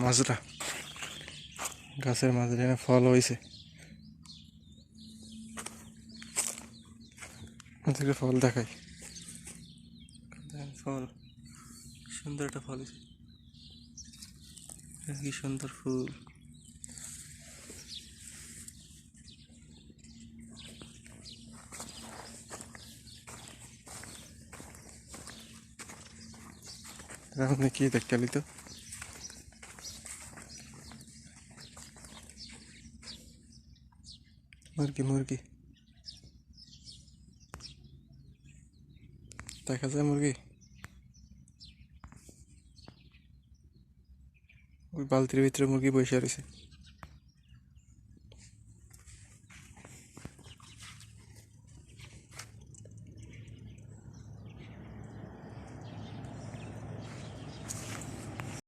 মাজরা। গাছের মাঝখানে ফল হয়েছে ফল দেখাই। ফল। সুন্দর একটা ফল কি সুন্দর ফুল। এখন কি দেখতে তো? মুরগি মুরগি। দেখা যায় মুরগি। ওই বালতির ভিতরে মুরগি বসে রয়েছে।